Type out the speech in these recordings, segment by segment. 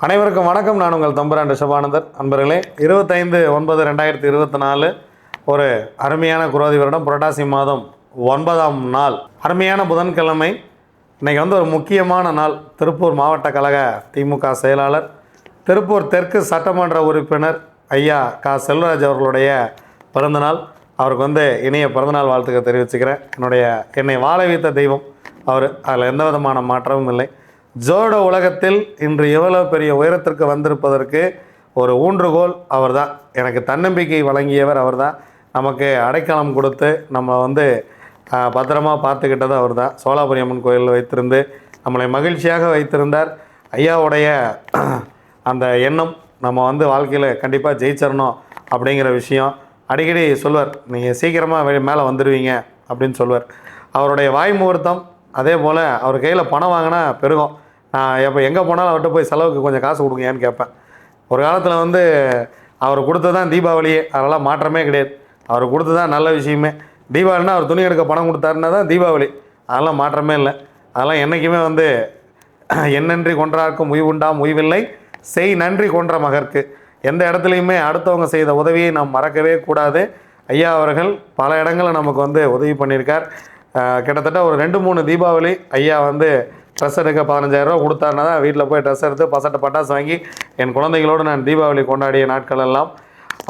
அனைவருக்கும் வணக்கம். நான் உங்கள் தம்புரான் ரிஷபானந்தர். அன்பர்களே இருபத்தைந்து ஒன்பது ரெண்டாயிரத்தி இருபத்தி நாலு ஒரு அருமையான குரோதி வருடம் புரட்டாசி மாதம் ஒன்பதாம் நாள். அருமையான புதன்கிழமை. இன்னைக்கு வந்து ஒரு முக்கியமான நாள். திருப்பூர் மாவட்ட கழக திமுக செயலாளர் திருப்பூர் தெற்கு சட்டமன்ற உறுப்பினர் ஐயா கா. செல்வராஜ் அவர்களுடைய பிறந்தநாள். அவருக்கு வந்து இனிய பிறந்தநாள் வாழ்த்துக்கள் தெரிவிச்சுக்கிறேன். என்னுடைய என்னை வாழ வைத்த தெய்வம். அவர் அதில் எந்த விதமான மாற்றமும் இல்லை. ஜோட உலகத்தில் இன்று எவ்வளோ பெரிய உயரத்திற்கு வந்திருப்பதற்கு ஒரு ஊன்றுகோல் அவர்தான். எனக்கு தன்னம்பிக்கை வழங்கியவர் அவர்தான். நமக்கு அடைக்கலம் கொடுத்து நம்ம வந்து பத்திரமாக பத்திரமா பார்த்துக்கிட்டது அவர்தான். சோலாபுரி அம்மன் கோயிலில் வைத்திருந்து நம்மளை மகிழ்ச்சியாக வைத்திருந்தார். ஐயாவுடைய அந்த எண்ணம் நம்ம வந்து வாழ்க்கையில் கண்டிப்பாக ஜெயிச்சிடணும் அப்படிங்கிற விஷயம். அடிக்கடி சொல்வார் நீங்கள் சீக்கிரமாக வெளி மேலே வந்துடுவீங்க அப்படின்னு சொல்வார். அவருடைய வாய் முகூர்த்தம் அதே போல் அவர் கையில் பணம் வாங்கினா பெருகும். நான் எப்போ எங்கே போனாலும் அவர்கிட்ட போய் செலவுக்கு கொஞ்சம் காசு கொடுங்கன்னு கேட்பேன். ஒரு காலத்தில் வந்து அவர் கொடுத்தது தான் தீபாவளியே அதெல்லாம் மாற்றமே கிடையாது. அவர் கொடுத்தது தான் நல்ல விஷயமே. தீபாவளினா அவர் துணி எடுக்க பணம் கொடுத்தாருன்னா தான் தீபாவளி. அதெல்லாம் மாற்றமே இல்லை. அதெல்லாம் என்றைக்குமே வந்து என்னன்றி கொன்றார்க்கும் உய்வுண்டாம் உய்வில்லை செய் நன்றி கொன்ற மகற்கு. எந்த இடத்துலையுமே அடுத்தவங்க செய்த உதவியை நாம் மறக்கவே கூடாது. ஐயா அவர்கள் பல இடங்களில் நமக்கு வந்து உதவி பண்ணியிருக்கார். கிட்டத்தட்ட ஒரு ரெண்டு மூணு தீபாவளி ஐயா வந்து ட்ரெஸ் எடுக்க பதினஞ்சாயிரரூவா கொடுத்தாருனா தான் வீட்டில் போய் ட்ரெஸ் எடுத்து பசட்ட பட்டாசு வாங்கி என் குழந்தைகளோடு நான் தீபாவளி கொண்டாடிய நாட்கள் எல்லாம்.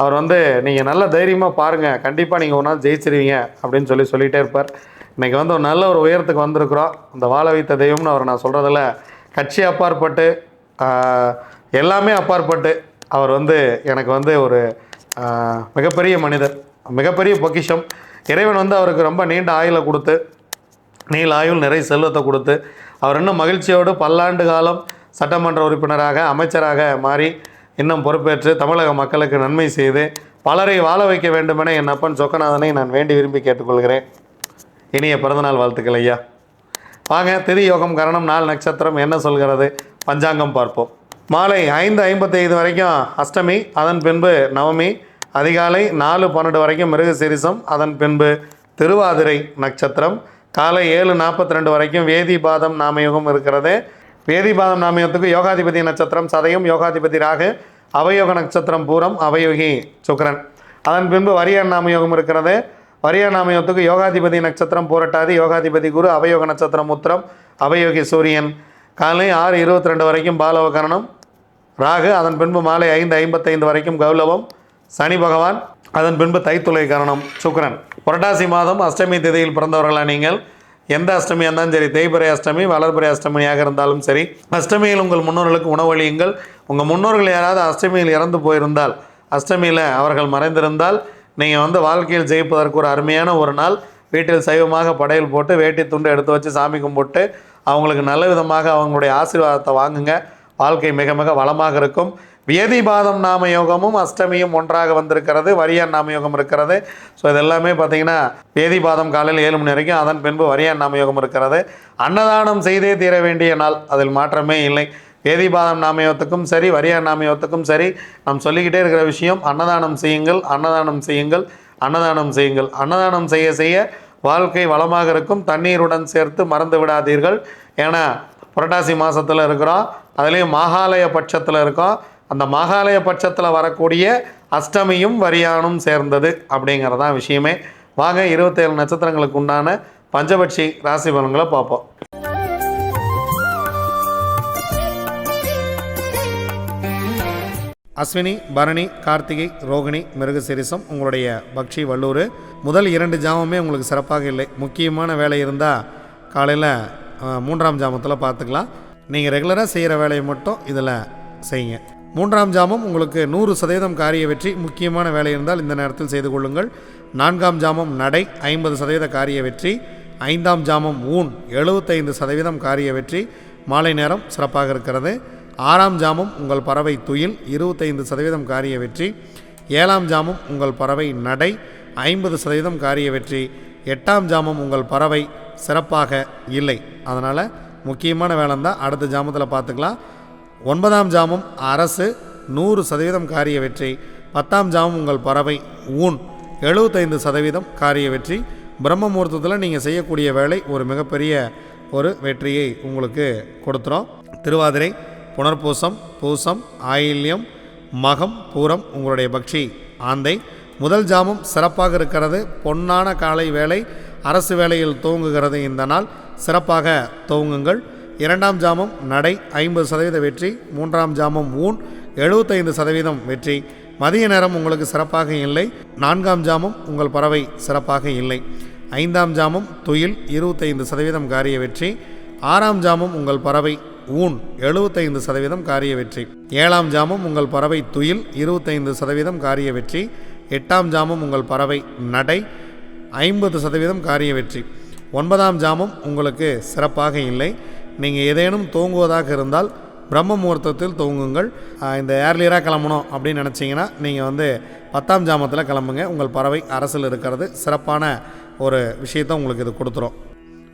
அவர் வந்து நீங்கள் நல்ல தைரியமாக பாருங்கள் கண்டிப்பாக நீங்கள் ஒரு நாள் ஜெயிச்சிருவீங்க. அப்படின்னு சொல்லி சொல்லிகிட்டே இருப்பார். இன்றைக்கி வந்து ஒரு நல்ல ஒரு உயரத்துக்கு வந்திருக்கிறோம். இந்த வாழ வைத்த தெய்வம்னு அவர் நான் சொல்கிறதில் கட்சி அப்பாற்பட்டு எல்லாமே அப்பாற்பட்டு அவர் வந்து எனக்கு வந்து ஒரு மிகப்பெரிய மனிதர். மிகப்பெரிய பொக்கிஷம். இறைவன் வந்து அவருக்கு ரொம்ப நீண்ட ஆயுளை கொடுத்து நீள் ஆயுள் நிறைய செல்வத்தை கொடுத்து அவர் இன்னும் மகிழ்ச்சியோடு பல்லாண்டு காலம் சட்டமன்ற உறுப்பினராக அமைச்சராக மாறி இன்னும் பொறுப்பேற்று தமிழக மக்களுக்கு நன்மை செய்து பலரை வாழ வைக்க வேண்டுமென என் அப்பன் சொக்கநாதனை நான் வேண்டி விரும்பி கேட்டுக்கொள்கிறேன். இனிய பிறந்தநாள் வாழ்த்துக்கள் ஐயா. வாங்க திரி யோகம் கரணம் நாள் நட்சத்திரம் என்ன சொல்கிறது? பஞ்சாங்கம் பார்ப்போம். மாலை ஐந்து ஐம்பத்தைந்து வரைக்கும் அஷ்டமி அதன் பின்பு நவமி அதிகாலை நாலு பன்னெண்டு வரைக்கும் மிருகசீரிசம் அதன் பின்பு திருவாதிரை நட்சத்திரம் காலை ஏழு நாற்பத்தி ரெண்டு வரைக்கும் வேதிபாதம் நாமயோகம் இருக்கிறது. வேதிபாதம் நாமயோகத்துக்கு யோகாதிபதி நட்சத்திரம் சதயம் யோகாதிபதி ராகு அவயோக நட்சத்திரம் பூரம் அவயோகி சுக்கரன். அதன் பின்பு வரியான் நாமயோகம் இருக்கிறது. வரியார் நாமயோகத்துக்கு யோகாதிபதி நட்சத்திரம் பூரட்டாதி யோகாதிபதி குரு அவயோக நட்சத்திரம் உத்திரம் அவயோகி சூரியன். காலை ஆறு இருபத்தி ரெண்டு வரைக்கும் பாலவகரணம் ராகு அதன் பின்பு மாலை ஐந்து ஐம்பத்தைந்து வரைக்கும் கௌலவம் சனி பகவான் அதன் பின்பு தைத்துளை கரணம் சுக்கரன். புரட்டாசி மாதம் அஷ்டமி திதியில் பிறந்தவர்களா நீங்கள்? எந்த அஷ்டமியாக இருந்தாலும் சரி தேய்பிறை அஷ்டமி வளர்பிறை அஷ்டமியாக இருந்தாலும் சரி அஷ்டமியில் உங்கள் முன்னோர்களுக்கு உணவளியுங்கள் உங்கள் முன்னோர்கள் யாராவது அஷ்டமியில் இறந்து போயிருந்தால் அஷ்டமியில் அவர்கள் மறைந்திருந்தால் நீங்கள் வந்து வாழ்க்கையில் ஜெயிப்பதற்கு ஒரு அருமையான ஒரு நாள். வீட்டில் சைவமாக படையல் போட்டு வேட்டி துண்டு எடுத்து வச்சு சாமி கும்பிட்டு அவங்களுக்கு நல்ல விதமாக அவங்களுடைய ஆசீர்வாதத்தை வாங்குங்க. வாழ்க்கை மிக மிக வளமாக இருக்கும். வியதிபாதம் நாம யோகமும் அஷ்டமியும் ஒன்றாக வந்திருக்கிறது வரியான் நாம யோகம் இருக்கிறது. ஸோ இதெல்லாமே பார்த்தீங்கன்னா வேதிபாதம் காலையில் ஏழு மணி வரைக்கும் அதன் பின்பு வரியான் நாம யோகம் இருக்கிறது. அன்னதானம் செய்தே தீர வேண்டிய நாள் அதில் மாற்றமே இல்லை. வேதிபாதம் நாமயோகத்துக்கும் சரி வரியான் நாமயோகத்துக்கும் சரி நாம் சொல்லிக்கிட்டே இருக்கிற விஷயம் அன்னதானம் செய்யுங்கள் அன்னதானம் செய்யுங்கள் அன்னதானம் செய்யுங்கள். அன்னதானம் செய்ய செய்ய வாழ்க்கை வளமாக இருக்கும். தண்ணீருடன் சேர்த்து மறந்து விடாதீர்கள். ஏன்னா புரட்டாசி மாதத்தில் இருக்கிறோம். அதுலேயும் மாகாலய பட்சத்தில் இருக்கோம். அந்த மகாலய பட்சத்தில் வரக்கூடிய அஷ்டமியும் வரியானும் சேர்ந்தது அப்படிங்கிறதான் விஷயமே. வாங்க இருபத்தேழு நட்சத்திரங்களுக்கு உண்டான பஞ்சபட்சி ராசி பலன்களை பார்ப்போம். அஸ்வினி பரணி கார்த்திகை ரோகிணி மிருகசிரிசம் உங்களுடைய பக்ஷி வல்லூர். முதல் இரண்டு ஜாமமே உங்களுக்கு சிறப்பாக இல்லை. முக்கியமான வேலை இருந்தால் காலையில் மூன்றாம் ஜாமத்தில் பார்த்துக்கலாம். நீங்கள் ரெகுலராக செய்கிற வேலையை மட்டும் இதில் செய்யுங்க. மூன்றாம் ஜாமம் உங்களுக்கு நூறு சதவீதம் காரிய வெற்றி முக்கியமான வேலை இருந்தால் இந்த நேரத்தில் செய்து கொள்ளுங்கள். நான்காம் ஜாமம் நடை ஐம்பது சதவீத காரிய வெற்றி. ஐந்தாம் ஜாமம் ஊன் எழுபத்தைந்து சதவீதம் காரிய வெற்றி. மாலை நேரம் சிறப்பாக இருக்கிறது. ஆறாம் ஜாமம் உங்கள் பறவை துயில் இருபத்தைந்து சதவீதம் காரிய வெற்றி. ஏழாம் ஜாமம் உங்கள் பறவை நடை ஐம்பது சதவீதம் காரிய வெற்றி. எட்டாம் ஜாமம் உங்கள் பறவை சிறப்பாக இல்லை. அதனால் முக்கியமான வேலை தான் அடுத்த ஜாமத்தில் பார்த்துக்கலாம். ஒன்பதாம் ஜாமம் அரசு நூறு சதவீதம் காரிய வெற்றி பத்தாம் ஜாமம் உங்கள் பறவை ஊன் எழுபத்தைந்து சதவீதம் காரிய வெற்றி. பிரம்ம முகூர்த்தத்தில் நீங்கள் செய்யக்கூடிய வேலை ஒரு மிகப்பெரிய ஒரு வெற்றியை உங்களுக்கு கொடுத்துரும். திருவாதிரை புனர்பூசம் பூசம் ஆயில்யம் மகம் பூரம் உங்களுடைய பக்ஷி ஆந்தை. முதல் ஜாமம் சிறப்பாக இருக்கிறது பொன்னான காலை வேலை அரசு வேலையில் துவங்குகிறது இந்த நாள். சிறப்பாக துவங்குங்கள் இரண்டாம் ஜாமம் நடை ஐம்பது சதவீத வெற்றி மூன்றாம் ஜாமம் ஊன் எழுபத்தைந்து சதவீதம் வெற்றி. மதிய நேரம் உங்களுக்கு சிறப்பாக இல்லை. நான்காம் ஜாமம் உங்கள் பறவை சிறப்பாக இல்லை. ஐந்தாம் ஜாமம் துயில் இருபத்தைந்து சதவீதம் காரிய வெற்றி. ஆறாம் ஜாமம் உங்கள் பறவை ஊன் எழுபத்தைந்து சதவீதம் காரிய வெற்றி. ஏழாம் ஜாமம் உங்கள் பறவை துயில் இருபத்தைந்து சதவீதம் காரிய வெற்றி. எட்டாம் ஜாமம் உங்கள் பறவை நடை ஐம்பது சதவீதம் காரிய வெற்றி. ஒன்பதாம் ஜாமம் உங்களுக்கு சிறப்பாக இல்லை. நீங்கள் ஏதேனும் தூங்குவதாக இருந்தால் பிரம்ம முகூர்த்தத்தில் தூங்குங்கள். இந்த ஏர்லியராக கிளம்பணும் அப்படின்னு நினச்சிங்கன்னா நீங்கள் வந்து பத்தாம் ஜாமத்தில் கிளம்புங்க. உங்கள் பறவை அரசில் இருக்கிறது. சிறப்பான ஒரு விஷயத்தை உங்களுக்கு இது கொடுத்துரும்.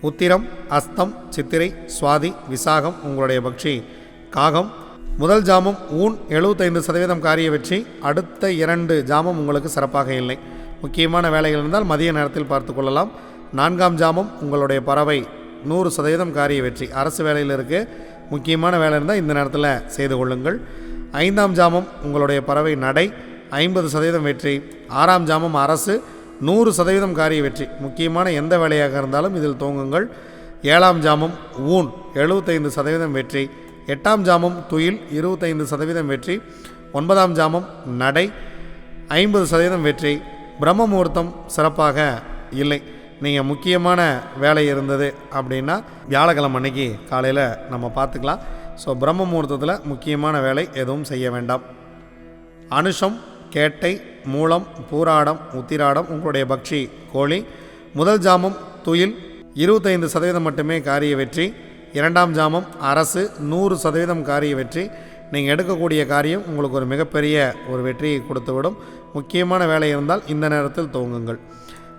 உத்திரம் அஸ்தம் சித்திரை சுவாதி விசாகம் உங்களுடைய பக்ஷி காகம். முதல் ஜாமம் ஊன் எழுபத்தைந்து சதவீதம் காரிய வெற்றி. அடுத்த இரண்டு ஜாமம் உங்களுக்கு சிறப்பாக இல்லை. முக்கியமான வேலைகள் இருந்தால் மதிய நேரத்தில் பார்த்து கொள்ளலாம். நான்காம் ஜாமம் உங்களுடைய பறவை நூறு சதவீதம் காரிய வெற்றி. அரசு வேலையில் இருக்குது முக்கியமான வேலை இருந்தால் இந்த நேரத்தில் செய்து கொள்ளுங்கள். ஐந்தாம் ஜாமம் உங்களுடைய பறவை நடை. ஐம்பது சதவீதம் வெற்றி. ஆறாம் ஜாமம் அரசு. நூறு சதவீதம் காரிய வெற்றி. முக்கியமான எந்த வேலையாக இருந்தாலும் இதில் துவங்குங்கள் ஏழாம் ஜாமம் ஊன். எழுபத்தைந்து சதவீதம் வெற்றி. எட்டாம் ஜாமம் துயில். இருபத்தைந்து சதவீதம் வெற்றி. ஒன்பதாம் ஜாமம் நடை. ஐம்பது சதவீதம் வெற்றி. பிரம்ம முகூர்த்தம் சிறப்பாக இல்லை. நீங்கள் முக்கியமான வேலை இருந்தது அப்படின்னா வியாழக்கிழமை அன்னைக்கு காலையில் நம்ம பார்த்துக்கலாம். ஸோ பிரம்ம முகூர்த்தத்தில் முக்கியமான வேலை எதுவும் செய்ய வேண்டாம். அனுஷம் கேட்டை மூலம் பூராடம் உத்திராடம் உங்களுடைய பக்ஷி கோழி முதல் ஜாமம் துயில் இருபத்தைந்து சதவீதம் மட்டுமே காரிய வெற்றி இரண்டாம் ஜாமம் அரசு நூறு சதவீதம் காரிய வெற்றி. நீங்கள் எடுக்கக்கூடிய காரியம் உங்களுக்கு ஒரு மிகப்பெரிய ஒரு வெற்றியை கொடுத்துவிடும். முக்கியமான வேலை இருந்தால் இந்த நேரத்தில் துவங்குங்கள்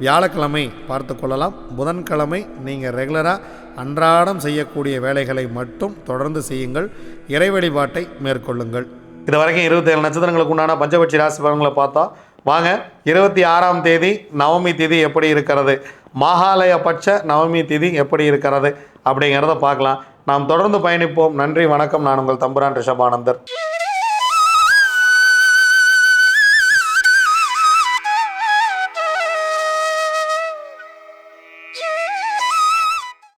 வியாழக்கிழமை பார்த்து கொள்ளலாம். புதன்கிழமை நீங்கள் ரெகுலராக அன்றாடம் செய்யக்கூடிய வேலைகளை மட்டும் தொடர்ந்து செய்யுங்கள். இறை வழிபாட்டை மேற்கொள்ளுங்கள். இது வரைக்கும் இருபத்தேழு நட்சத்திரங்களுக்கு உண்டான பஞ்சபட்சி ராசி பலன்களை பார்த்தா வாங்க இருபத்தி ஆறாம் தேதி நவமி திதி எப்படி இருக்கிறது? மாகாலய பட்ச நவமி திதி எப்படி இருக்கிறது? அப்படிங்கிறத பார்க்கலாம். நாம் தொடர்ந்து பயணிப்போம். நன்றி வணக்கம். நான் உங்கள் தம்புரான் ரிஷபானந்தர்.